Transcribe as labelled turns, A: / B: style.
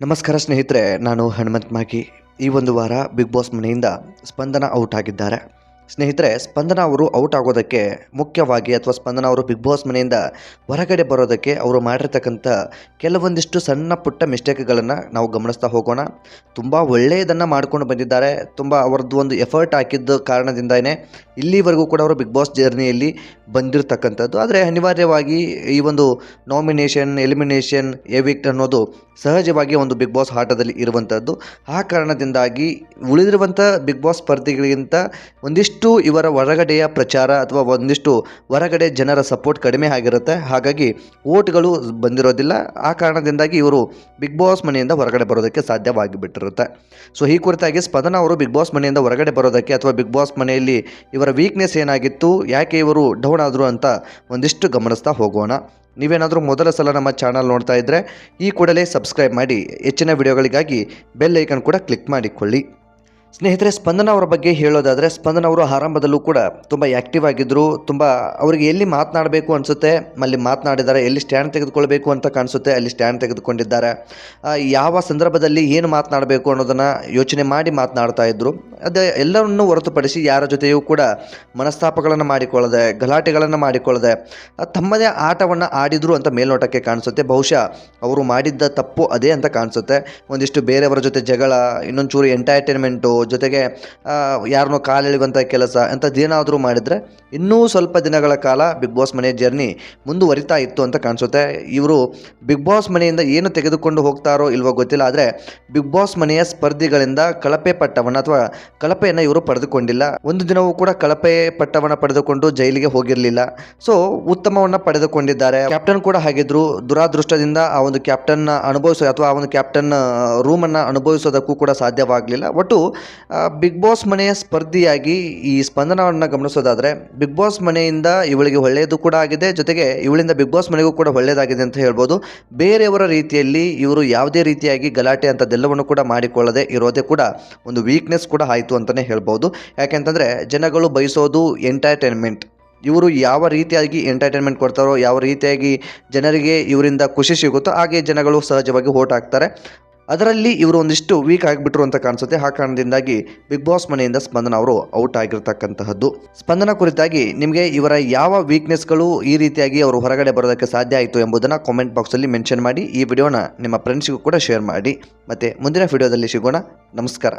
A: ನಮಸ್ಕಾರ ಸ್ನೇಹಿತರೆ, ನಾನು ಹನುಮಂತ್ ಮಾಗಿ. ಈ ಒಂದು ವಾರ ಬಿಗ್ ಬಾಸ್ ಮನೆಯಿಂದ ಸ್ಪಂದನ ಔಟ್ ಆಗಿದ್ದಾರೆ. ಸ್ನೇಹಿತರೆ, ಸ್ಪಂದನ ಅವರು ಔಟ್ ಆಗೋದಕ್ಕೆ ಮುಖ್ಯವಾಗಿ ಅಥವಾ ಸ್ಪಂದನ ಅವರು ಬಿಗ್ ಬಾಸ್ ಮನೆಯಿಂದ ಹೊರಗಡೆ ಬರೋದಕ್ಕೆ ಅವರು ಮಾಡಿರ್ತಕ್ಕಂಥ ಕೆಲವೊಂದಿಷ್ಟು ಸಣ್ಣ ಪುಟ್ಟ ಮಿಸ್ಟೇಕ್ಗಳನ್ನು ನಾವು ಗಮನಿಸ್ತಾ ಹೋಗೋಣ. ತುಂಬ ಒಳ್ಳೆಯದನ್ನು ಮಾಡ್ಕೊಂಡು ಬಂದಿದ್ದಾರೆ. ತುಂಬ ಅವರದ್ದು ಒಂದು ಎಫರ್ಟ್ ಹಾಕಿದ್ದ ಕಾರಣದಿಂದನೇ ಇಲ್ಲಿವರೆಗೂ ಕೂಡ ಅವರು ಬಿಗ್ ಬಾಸ್ ಜರ್ನಿಯಲ್ಲಿ ಬಂದಿರತಕ್ಕಂಥದ್ದು. ಆದರೆ ಅನಿವಾರ್ಯವಾಗಿ ಈ ಒಂದು ನಾಮಿನೇಷನ್ ಎಲಿಮಿನೇಷನ್ ಎವಿಕ್ಟ್ ಅನ್ನೋದು ಸಹಜವಾಗಿ ಒಂದು ಬಿಗ್ ಬಾಸ್ ಆಟದಲ್ಲಿ ಇರುವಂಥದ್ದು. ಆ ಕಾರಣದಿಂದಾಗಿ ಉಳಿದಿರುವಂಥ ಬಿಗ್ ಬಾಸ್ ಸ್ಪರ್ಧಿಗಳಿಗಿಂತ ಒಂದಿಷ್ಟು ಇವರ ಹೊರಗಡೆಯ ಪ್ರಚಾರ ಅಥವಾ ಒಂದಿಷ್ಟು ಹೊರಗಡೆ ಜನರ ಸಪೋರ್ಟ್ ಕಡಿಮೆ ಆಗಿರುತ್ತೆ. ಹಾಗಾಗಿ ಓಟ್ಗಳು ಬಂದಿರೋದಿಲ್ಲ. ಆ ಕಾರಣದಿಂದಾಗಿ ಇವರು ಬಿಗ್ ಬಾಸ್ ಮನೆಯಿಂದ ಹೊರಗಡೆ ಬರೋದಕ್ಕೆ ಸಾಧ್ಯವಾಗಿ ಬಿಟ್ಟಿರುತ್ತೆ ಸೊ ಈ ಕುರಿತಾಗಿ ಸ್ಪಂದನ ಅವರು ಬಿಗ್ ಬಾಸ್ ಮನೆಯಿಂದ ಹೊರಗಡೆ ಬರೋದಕ್ಕೆ ಅಥವಾ ಬಿಗ್ ಬಾಸ್ ಮನೆಯಲ್ಲಿ ಇವರ ವೀಕ್ನೆಸ್ ಏನಾಗಿತ್ತು, ಯಾಕೆ ಇವರು ಡೌನ್ ಆದರು ಅಂತ ಒಂದಿಷ್ಟು ಗಮನಿಸ್ತಾ ಹೋಗೋಣ. ನೀವೇನಾದರೂ ಮೊದಲ ಸಲ ನಮ್ಮ ಚಾನಲ್ ನೋಡ್ತಾ ಇದ್ದರೆ ಈ ಕೂಡಲೇ ಸಬ್ಸ್ಕ್ರೈಬ್ ಮಾಡಿ, ಹೆಚ್ಚಿನ ವಿಡಿಯೋಗಳಿಗಾಗಿ ಬೆಲ್ ಐಕನ್ ಕೂಡ ಕ್ಲಿಕ್ ಮಾಡಿಕೊಳ್ಳಿ. ಸ್ನೇಹಿತರೆ, ಸ್ಪಂದನ ಅವರ ಬಗ್ಗೆ ಹೇಳೋದಾದರೆ, ಸ್ಪಂದನ ಅವರು ಆರಂಭದಲ್ಲೂ ಕೂಡ ತುಂಬ ಆ್ಯಕ್ಟಿವ್ ಆಗಿದ್ದರು ತುಂಬ ಅವರಿಗೆ ಎಲ್ಲಿ ಮಾತನಾಡಬೇಕು ಅನಿಸುತ್ತೆ, ಅಲ್ಲಿ ಮಾತನಾಡಿದ್ದಾರೆ ಎಲ್ಲಿ ಸ್ಟ್ಯಾಂಡ್ ತೆಗೆದುಕೊಳ್ಬೇಕು ಅಂತ ಕಾಣಿಸುತ್ತೆ, ಅಲ್ಲಿ ಸ್ಟ್ಯಾಂಡ್ ತೆಗೆದುಕೊಂಡಿದ್ದಾರೆ. ಯಾವ ಸಂದರ್ಭದಲ್ಲಿ ಏನು ಮಾತನಾಡಬೇಕು ಅನ್ನೋದನ್ನು ಯೋಚನೆ ಮಾಡಿ ಮಾತನಾಡ್ತಾ ಇದ್ದರು ಅದೇ ಎಲ್ಲರನ್ನೂ ಹೊರತುಪಡಿಸಿ ಯಾರ ಜೊತೆಯೂ ಕೂಡ ಮನಸ್ತಾಪಗಳನ್ನು ಮಾಡಿಕೊಳ್ಳದೆ, ಗಲಾಟೆಗಳನ್ನು ಮಾಡಿಕೊಳ್ಳದೆ ತಮ್ಮದೇ ಆಟವನ್ನು ಆಡಿದರು ಅಂತ ಮೇಲ್ನೋಟಕ್ಕೆ ಕಾಣಿಸುತ್ತೆ. ಬಹುಶಃ ಅವರು ಮಾಡಿದ್ದ ತಪ್ಪು ಅದೇ ಅಂತ ಕಾಣಿಸುತ್ತೆ. ಒಂದಿಷ್ಟು ಬೇರೆಯವರ ಜೊತೆ ಜಗಳ, ಇನ್ನೊಂಚೂರು ಎಂಟರ್ಟೈನ್ಮೆಂಟು ಜೊತೆಗೆ ಯಾರನ್ನೂ ಕಾಲೆಳೆಯುವಂಥ ಕೆಲಸ ಅಂಥದ್ದೇನಾದರೂ ಮಾಡಿದರೆ ಇನ್ನೂ ಸ್ವಲ್ಪ ದಿನಗಳ ಕಾಲ ಬಿಗ್ ಬಾಸ್ ಮನೆ ಜರ್ನಿ ಮುಂದುವರಿತಾ ಇತ್ತು ಅಂತ ಕಾಣಿಸುತ್ತೆ. ಇವರು ಬಿಗ್ ಬಾಸ್ ಮನೆಯಿಂದ ಏನು ತೆಗೆದುಕೊಂಡು ಹೋಗ್ತಾರೋ ಇಲ್ವೋ ಗೊತ್ತಿಲ್ಲ, ಆದರೆ ಬಿಗ್ ಬಾಸ್ ಮನೆಯ ಸ್ಪರ್ಧಿಗಳಿಂದ ಕಳಪೆ ಪಟ್ಟವನ್ನು ಅಥವಾ ಕಳಪೆಯನ್ನು ಇವರು ಪಡೆದುಕೊಂಡಿಲ್ಲ. ಒಂದು ದಿನವೂ ಕೂಡ ಕಳಪೆ ಪಟ್ಟವನ್ನು ಪಡೆದುಕೊಂಡು ಜೈಲಿಗೆ ಹೋಗಿರಲಿಲ್ಲ. ಸೊ, ಉತ್ತಮವನ್ನು ಪಡೆದುಕೊಂಡಿದ್ದಾರೆ. ಕ್ಯಾಪ್ಟನ್ ಕೂಡ ಹಾಗಿದ್ರು. ದುರಾದೃಷ್ಟದಿಂದ ಆ ಒಂದು ಕ್ಯಾಪ್ಟನ್ ಅನುಭವಿಸೋ ಅಥವಾ ಆ ಒಂದು ಕ್ಯಾಪ್ಟನ್ ರೂಮನ್ನು ಅನುಭವಿಸೋದಕ್ಕೂ ಕೂಡ ಸಾಧ್ಯವಾಗಲಿಲ್ಲ. ಒಟ್ಟು ಬಿಗ್ ಬಾಸ್ ಮನೆಯ ಸ್ಪರ್ಧಿಯಾಗಿ ಈ ಸ್ಪಂದನವನ್ನು ಗಮನಿಸೋದಾದರೆ ಬಿಗ್ ಬಾಸ್ ಮನೆಯಿಂದ ಇವಳಿಗೆ ಒಳ್ಳೆಯದು ಕೂಡ ಆಗಿದೆ, ಜೊತೆಗೆ ಇವಳಿಂದ ಬಿಗ್ ಬಾಸ್ ಮನೆಗೂ ಕೂಡ ಒಳ್ಳೆಯದಾಗಿದೆ ಅಂತ ಹೇಳ್ಬೋದು. ಬೇರೆಯವರ ರೀತಿಯಲ್ಲಿ ಇವರು ಯಾವುದೇ ರೀತಿಯಾಗಿ ಗಲಾಟೆ ಅಂಥದ್ದೆಲ್ಲವನ್ನು ಕೂಡ ಮಾಡಿಕೊಳ್ಳದೆ ಇರೋದೇ ಕೂಡ ಒಂದು ವೀಕ್ನೆಸ್ ಕೂಡ ಆಯಿತು ಅಂತಲೇ ಹೇಳ್ಬೋದು. ಯಾಕೆಂತಂದರೆ, ಜನಗಳು ಬಯಸೋದು ಎಂಟರ್ಟೈನ್ಮೆಂಟ್ ಇವರು ಯಾವ ರೀತಿಯಾಗಿ ಎಂಟರ್ಟೈನ್ಮೆಂಟ್ ಕೊಡ್ತಾರೋ, ಯಾವ ರೀತಿಯಾಗಿ ಜನರಿಗೆ ಇವರಿಂದ ಖುಷಿ ಸಿಗುತ್ತೋ, ಹಾಗೆ ಜನಗಳು ಸಹಜವಾಗಿ ಓಟ್ ಹಾಕ್ತಾರೆ. ಅದರಲ್ಲಿ ಇವರು ಒಂದಿಷ್ಟು ವೀಕ್ ಆಗಿಬಿಟ್ರು ಅಂತ ಕಾಣಿಸುತ್ತೆ. ಆ ಕಾರಣದಿಂದಾಗಿ ಬಿಗ್ ಬಾಸ್ ಮನೆಯಿಂದ ಸ್ಪಂದನ ಅವರು ಔಟ್ ಆಗಿರ್ತಕ್ಕಂತಹದ್ದು. ಸ್ಪಂದನ ಕುರಿತಾಗಿ ನಿಮಗೆ ಇವರ ಯಾವ ವೀಕ್ನೆಸ್ಗಳು ಈ ರೀತಿಯಾಗಿ ಅವರು ಹೊರಗಡೆ ಬರೋದಕ್ಕೆ ಸಾಧ್ಯ ಆಯಿತು ಎಂಬುದನ್ನು ಕಾಮೆಂಟ್ ಬಾಕ್ಸಲ್ಲಿ ಮೆನ್ಷನ್ ಮಾಡಿ. ಈ ವಿಡಿಯೋನ ನಿಮ್ಮ ಫ್ರೆಂಡ್ಸ್ಗೂ ಕೂಡ ಶೇರ್ ಮಾಡಿ. ಮತ್ತು ಮುಂದಿನ ವಿಡಿಯೋದಲ್ಲಿ ಸಿಗೋಣ. ನಮಸ್ಕಾರ.